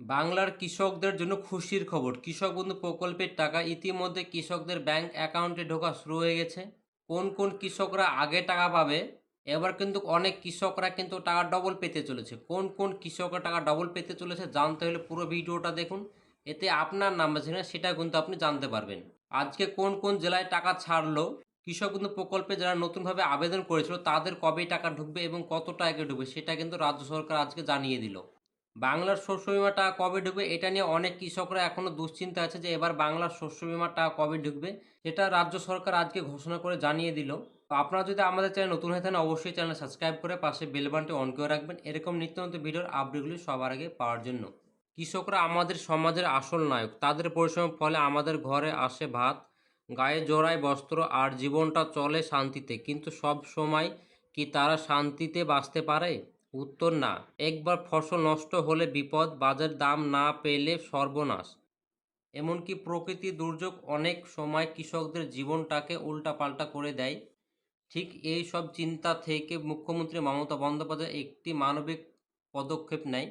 বাংলার কৃষকদের জন্য খুশির খবর। কৃষক বন্ধু প্রকল্পের টাকা ইতিমধ্যে কৃষকদের ব্যাংক অ্যাকাউন্টে ঢোকা শুরু হয়ে গেছে। কোন কোন কৃষকরা আগে টাকা পাবে? এবার কিন্তু অনেক কৃষকরা কিন্তু টাকা ডবল পেতে চলেছে। কোন কোন কৃষকরা টাকা ডবল পেতে চলেছে জানতে হলে পুরো ভিডিওটা দেখুন। এতে আপনার নাম আছে না সেটা কিন্তু আপনি জানতে পারবেন। আজকে কোন কোন জেলায় টাকা ছাড়লো? কৃষক বন্ধু প্রকল্পে যারা নতুনভাবে আবেদন করেছিল, তাদের কবে টাকা ঢুকবে এবং কত টাকা ঢুকবে, সেটা কিন্তু রাজ্য সরকার আজকে জানিয়ে দিল। বাংলার শস্য বিমা টাকা কবে ঢুকবে এটা নিয়ে অনেক কৃষকরা এখনও দুশ্চিন্তা আছে যে এবার বাংলার শস্য বিমা টাকা কবে ঢুকবে, সেটা রাজ্য সরকার আজকে ঘোষণা করে জানিয়ে দিল। তো আপনারা যদি আমাদের চ্যানেল নতুন হয়ে থাকেন, অবশ্যই চ্যানেল সাবস্ক্রাইব করে পাশে বেলবানটি অন করে রাখবেন। এরকম নিত্য নতুন ভিডিওর আপডেটগুলি সবার আগে পাওয়ার জন্য। কৃষকরা আমাদের সমাজের আসল নায়ক। তাদের পরিশ্রমের ফলে আমাদের ঘরে আসে ভাত, গায়ে জোড়ায় বস্ত্র আর জীবনটা চলে শান্তিতে। কিন্তু সব সময় কি তারা শান্তিতে বাঁচতে পারে? উত্তর না। একবার ফসল নষ্ট হলে বিপদ, বাজার দাম না পেলে সর্বনাশ। এমনকি প্রকৃতি দুর্যোগ অনেক সময় কৃষকদের জীবনটাকে উল্টাপাল্টা করে দেয়। ঠিক এই সব চিন্তা থেকে মুখ্যমন্ত্রী মমতা বন্দ্যোপাধ্যায় একটি মানবিক পদক্ষেপ নেয়।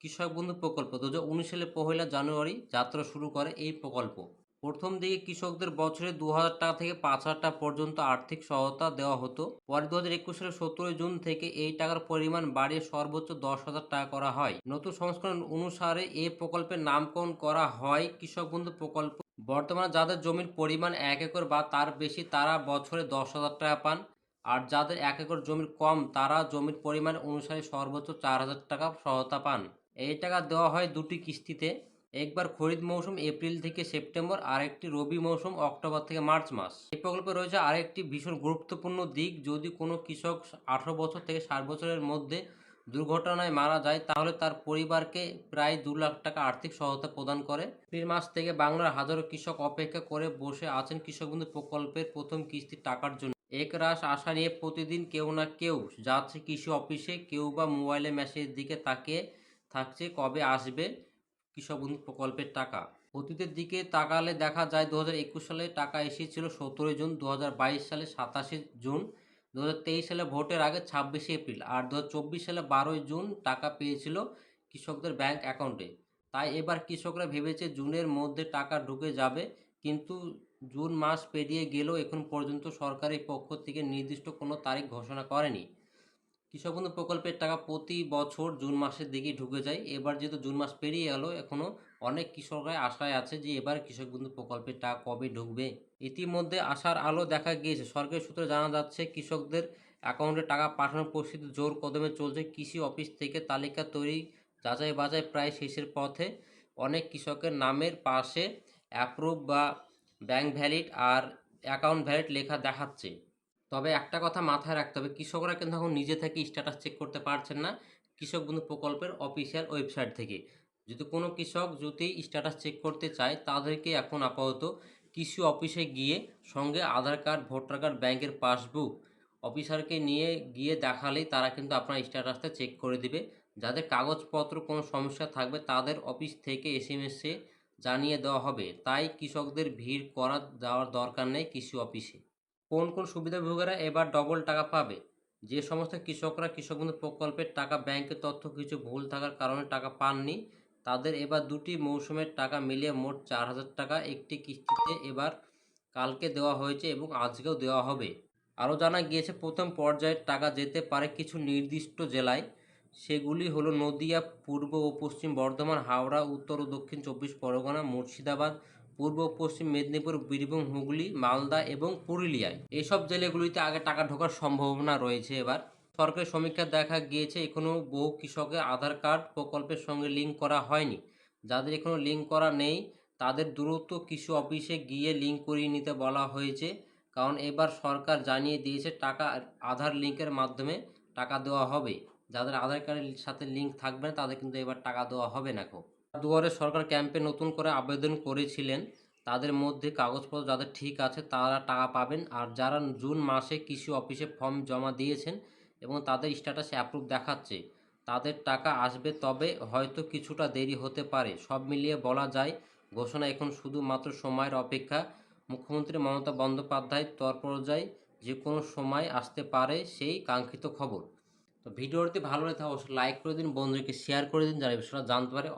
কৃষক বন্ধু প্রকল্প দু হাজার উনিশ সালে পহেলা জানুয়ারি যাত্রা শুরু করে এই প্রকল্প। প্রথম দিকে কৃষকদের বছরে দু হাজার টাকা থেকে পাঁচ হাজার টাকা পর্যন্ত আর্থিক সহায়তা দেওয়া হতো। পরে দু হাজার একুশ সালের সতেরোই জুন থেকে এই টাকার পরিমাণ বাড়িয়ে সর্বোচ্চ দশ হাজার টাকা করা হয়। নতুন সংস্করণ অনুসারে এই প্রকল্পের নামকরণ করা হয় কৃষক বন্ধু প্রকল্প। বর্তমানে যাদের জমির পরিমাণ এক একর বা তার বেশি, তারা বছরে দশ হাজার টাকা পান। আর যাদের এক একর জমির কম, তারা জমির পরিমাণ অনুসারে সর্বোচ্চ চার হাজার টাকা সহায়তা পান। এই টাকা দেওয়া হয় দুটি কিস্তিতে। একবার খরিদ মৌসুম এপ্রিল থেকে সেপ্টেম্বর আর একটি রবি মৌসুম অক্টোবর থেকে মার্চ মাস। এই প্রকল্পে রয়েছে আরেকটি ভীষণ গুরুত্বপূর্ণ দিক, যদি কোনো কৃষক আঠারো বছর থেকে ষাট বছরের মধ্যে দুর্ঘটনায় মারা যায়, তাহলে তার পরিবারকে প্রায় দু লাখ টাকা আর্থিক সহায়তা প্রদান করে। এপ্রিল মাস থেকে বাংলার হাজারো কৃষক অপেক্ষা করে বসে আছেন কৃষক বন্ধু প্রকল্পের প্রথম কিস্তির টাকার জন্য। এক রাশ আশা নিয়ে প্রতিদিন কেউ না কেউ যাচ্ছে কৃষি অফিসে, কেউ বা মোবাইলে মেসেজের দিকে তাকিয়ে থাকছে কবে আসবে। কৃষক বন্ধু প্রকল্পের টাকা। অতীতের দিকে তাকালে দেখা যায় দু হাজার একুশ সালে টাকা এসেছিল সতেরোই জুন, দু হাজার বাইশ সালে সাতাশে জুন, দু হাজার তেইশ সালে ভোটের আগে ছাব্বিশে এপ্রিল, আর দু হাজার চব্বিশ সালে বারোই জুন টাকা পেয়েছিল কৃষকদের ব্যাংক অ্যাকাউন্টে। তাই এবার কৃষকরা ভেবেছে জুনের মধ্যে টাকা ঢুকে যাবে, কিন্তু জুন মাস পেরিয়ে গেলেও এখন পর্যন্ত সরকারের পক্ষ থেকে নির্দিষ্ট কোনো তারিখ ঘোষণা করেনি। কৃষক বন্ধু প্রকল্পের টাকা প্রতি বছর জুন মাসের দিকে ঢুকে যায়। এবার যেহেতু জুন মাস পেরিয়ে গেল এখনও অনেক কৃষকরা আশায় আছে যে এবার কৃষক বন্ধু প্রকল্পের টাকা কবে ঢুকবে। ইতিমধ্যে আশার আলো দেখা গিয়েছে। সরকারি সূত্রে জানা যাচ্ছে, কৃষকদের অ্যাকাউন্টে টাকা পাঠানোর পরিস্থিতি জোর কদমে চলছে। কৃষি অফিস থেকে তালিকা তৈরি, যাচাই বাছাই প্রায় শেষের পথে অনেক কৃষকের নামের পাশে অ্যাপ্রুভ বা ব্যাংক ভ্যালিড আর অ্যাকাউন্ট ভ্যালিড লেখা দেখাচ্ছে। তবে একটা কথা মাথায় রাখতে হবে, কৃষকরা কিন্তু এখন নিজে থেকে স্ট্যাটাস চেক করতে পারছেন না। কৃষক বন্ধু প্রকল্পের অফিসিয়াল ওয়েবসাইট থেকে। যদি কোনো কৃষক যদি স্ট্যাটাস চেক করতে চায়, তাদেরকে এখন আপাতত কৃষি অফিসে গিয়ে সঙ্গে আধার কার্ড, ভোটার কার্ড ব্যাংকের পাসবুক অফিসারকে নিয়ে গিয়ে দেখালেই তারা কিন্তু আপনার স্ট্যাটাসটা চেক করে দিবে। যাদের কাগজপত্র কোনো সমস্যা থাকবে, তাদের অফিস থেকে এস এম এসে জানিয়ে দেওয়া হবে। তাই কৃষকদের ভিড় করা যাওয়ার দরকার নেই কৃষি অফিসে কোন কোন সুবিধাভোগীরা এবার ডবল টাকা পাবে? যে সমস্ত কৃষকরা কৃষক বন্ধু প্রকল্পের টাকা ব্যাংকের তথ্য কিছু ভুল থাকার কারণে টাকা পাননি, তাদের এবার দুটি মৌসুমের টাকা মিলিয়ে মোট চার হাজার টাকা একটি কিস্তিতে এবার কালকে দেওয়া হয়েছে এবং আজকেও দেওয়া হবে। আরও জানা গিয়েছে, প্রথম পর্যায়ের টাকা যেতে পারে কিছু নির্দিষ্ট জেলায়। সেগুলি হলো নদিয়া, পূর্ব ও পশ্চিম বর্ধমান, হাওড়া, উত্তর ও দক্ষিণ চব্বিশ পরগনা, মুর্শিদাবাদ পূর্ব, পশ্চিম মেদিনীপুর, বীরভূম, হুগলি, মালদা এবং পুরুলিয়ায় এসব জেলাগুলিতে আগে টাকা ঢোকার সম্ভাবনা রয়েছে এবার। সরকারি সমীক্ষা দেখা গিয়েছে এখনও বহু কৃষকের আধার কার্ড প্রকল্পের সঙ্গে লিঙ্ক করা হয়নি। যাদের এখনও লিঙ্ক করা নেই, তাদের দ্রুত কৃষি অফিসে গিয়ে লিঙ্ক করিয়ে নিতে বলা হয়েছে। কারণ এবার সরকার জানিয়ে দিয়েছে, টাকা আধার লিঙ্কের মাধ্যমে টাকা দেওয়া হবে। যাদের আধার কার্ডের সাথে লিঙ্ক থাকবে না, তাদের কিন্তু এবার টাকা দেওয়া হবে না কো দুয়ারে সরকার ক্যাম্পে নতুন করে আবেদন করেছিলেন। তাদের মধ্যে কাগজপত্র যাদের ঠিক আছে, তারা টাকা পাবেন। আর যারা জুন মাসে কৃষি অফিসে ফর্ম জমা দিয়েছেন এবং তাদের স্ট্যাটাসে অ্যাপ্রুভ দেখাচ্ছে, তাদের টাকা আসবে তবে হয়তো কিছুটা দেরি হতে পারে। সব মিলিয়ে বলা যায়, ঘোষণা এখন শুধুমাত্র সময়ের অপেক্ষা। মুখ্যমন্ত্রী মমতা বন্দ্যোপাধ্যায় তরপরজায় যে কোনো সময় আসতে পারে সেই কাঙ্ক্ষিত খবর। তো ভিডিওটি ভালো লাগে অবশ্যই লাইক করে দিন বন্ধুকে শেয়ার করে দিন, যারা বিষয়টা জানতে পারে